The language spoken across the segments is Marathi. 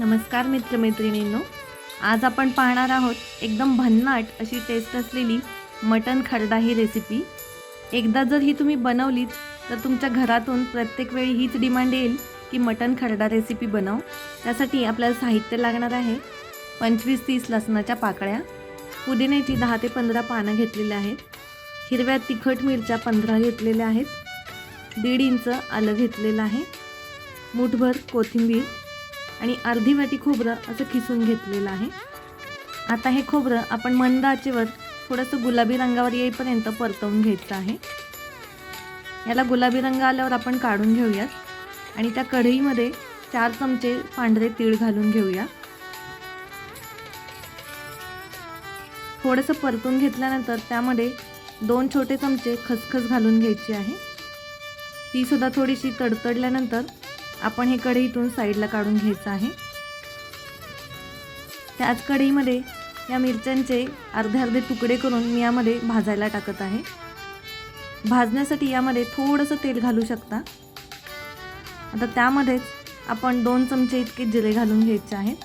नमस्कार मित्रमैत्रिणींनो आज आपण पाहणार आहोत एकदम भन्नाट अशी टेस्ट असलेली मटन खरडा ही रेसिपी एकदा जर ही तुम्ही बनवलीत तर तुमच्या घरातून प्रत्येक वेळी हीच डिमांड येईल की मटन खरडा रेसिपी बनव. त्यासाठी आपल्याला साहित्य लागणार आहे पंचवीस तीस लसणाच्या पाकळ्या पुदिन्याची दहा ते पंधरा पानं घेतलेली आहेत हिरव्या तिखट मिरच्या पंधरा घेतलेल्या आहेत दीड इंच आलं घेतलेलं आहे मूठभर कोथिंबीर आणि अर्धी वाटी खोबरं असं खिसून घेतलेलं आहे. आता हे खोबरं आपण मंद आचेवर थोडंसं गुलाबी रंगावर येईपर्यंत परतवून घ्यायचं आहे. याला गुलाबी रंग आल्यावर आपण काढून घेऊयात. आणि त्या कढईमध्ये चार चमचे पांढरे तीळ घालून घेऊया. थोडंसं परतून घेतल्यानंतर त्यामध्ये दोन छोटे चमचे खसखस घालून घ्यायची आहे. ती सुद्धा थोडीशी तडतडल्यानंतर आपण हे कढईतून साईडला काढून घ्यायचं आहे. त्याच कढईमध्ये या मिरच्यांचे अर्धे अर्धे तुकडे करून मी यामध्ये भाजायला टाकत आहे. भाजण्यासाठी यामध्ये थोडंसं तेल घालू शकता. आता त्यामध्येच आपण दोन चमचे इतके जिरे घालून घ्यायचे आहेत.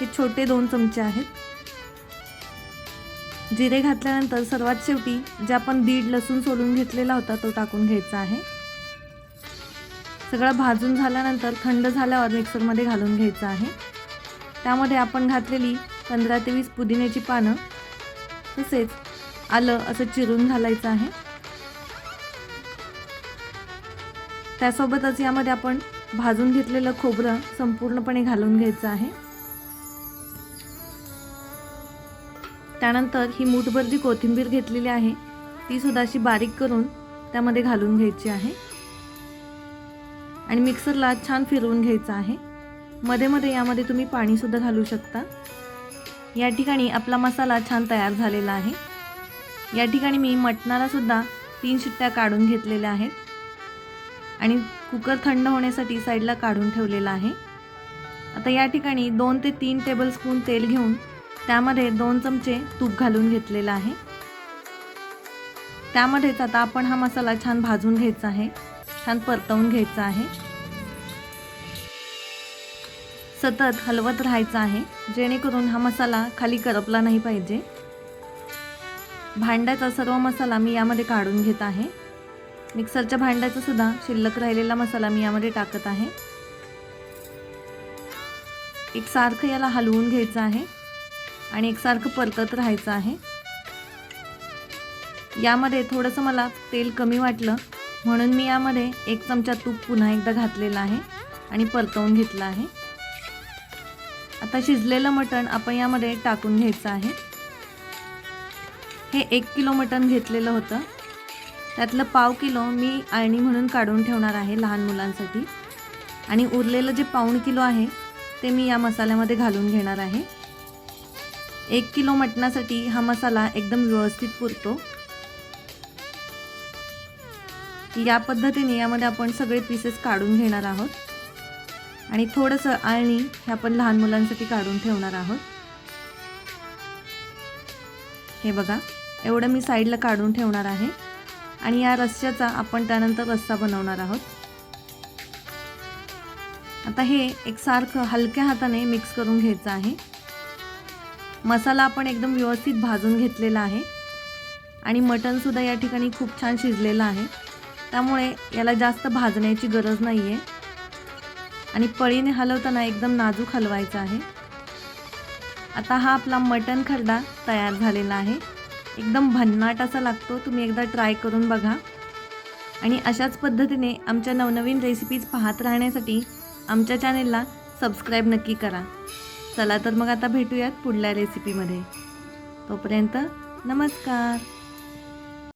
हे छोटे दोन चमचे आहेत. जिरे घातल्यानंतर सर्वात शेवटी जे आपण दीड लसूण सोलून घेतलेला होता तो टाकून घ्यायचा आहे. सगळं भाजून झाल्यानंतर थंड झाल्यावर मिक्सरमध्ये घालून घ्यायचं आहे. त्यामध्ये आपण घातलेली पंधरा ते वीस पुदिन्याची पानं तसेच आलं असं चिरून घालायचं आहे. त्यासोबतच यामध्ये आपण भाजून घेतलेलं खोबरं संपूर्णपणे घालून घ्यायचं आहे. त्यानंतर ही मूठभर जी कोथिंबीर घेतलेली आहे. ती सुद्धा अशी बारीक करून त्यामध्ये घालून घ्यायची आहे. आणि मिक्सरला छान फिरवून घ्यायचं आहे. मध्ये मध्ये यामध्ये तुम्ही पाणीसुद्धा घालू शकता. या ठिकाणी आपला मसाला छान तयार झालेला आहे. या ठिकाणी मी मटणालासुद्धा तीन शिट्ट्या काढून घेतलेल्या आहेत. आणि कुकर थंड होण्यासाठी साईडला काढून ठेवलेला आहे. आता या ठिकाणी दोन ते तीन टेबलस्पून तेल घेऊन त्यामध्ये दोन चमचे तूप घालून घेतलेलं आहे. त्यामध्येच आता आपण हा मसाला छान भाजून घ्यायचा आहे. छान परतवून घ्यायचं आहे. सतत हलवत राहायचं आहे. जेणेकरून हा मसाला खाली करपला नाही पाहिजे. भांड्याचा सर्व मसाला मी यामध्ये काढून घेत आहे. मिक्सरच्या भांड्याचा सुद्धा शिल्लक राहिलेला मसाला मी यामध्ये टाकत आहे. एक सारखं याला हलवून घ्यायचं आहे आणि एकसारखं परतत राहायचं आहे. यामध्ये थोडंसं मला तेल कमी वाटलं. म्हणून मी यामध्ये एक चमचा तूप पुन्हा एकदा घातलेला आहे आणि परतवून घेतलं आहे. आता शिजलेलं मटण आपण यामध्ये टाकून घ्यायचं आहे. हे एक किलो मटण घेतलेलं होतं. त्यातलं पाव किलो मी आळणी म्हणून काढून ठेवणार आहे लहान मुलांसाठी. आणि उरलेलं जे पाऊण किलो आहे ते मी या मसाल्यामध्ये घालून घेणार आहे. एक किलो मटणासाठी हा मसाला एकदम व्यवस्थित पुरतो. या पद्धतीने यामध्ये आपण सगळे पीसेस काढून घेणार आहोत. आणि थोडंसं आळणी हे आपण लहान मुलांसाठी काढून ठेवणार आहोत. हे बघा एवढं मी साईडला काढून ठेवणार आहे. आणि या रस्स्याचा आपण त्यानंतर रस्सा बनवणार आहोत. आता हे एकसारखं हलक्या हाताने मिक्स करून घ्यायचं आहे. मसाला आपण एकदम व्यवस्थित भाजून घेतलेला आहे. आणि मटणसुद्धा या ठिकाणी खूप छान शिजलेलं आहे. त्यामुळे याला जास्त भाजण्याची गरज नाही आहे आणि पळीने हलवताना एकदम नाजूक हलवायचं आहे. आता हा आपला मटण खरडा तयार झालेला आहे. एकदम भन्नाट असा लागतो तुम्ही एकदा ट्राय करून बघा. आणि अशाच पद्धतीने आमच्या नवनवीन रेसिपीज पाहत राहण्यासाठी आमच्या चॅनेलला सबस्क्राईब नक्की करा. चला तर मग आता भेटूयात पुढल्या रेसिपीमध्ये तोपर्यंत नमस्कार.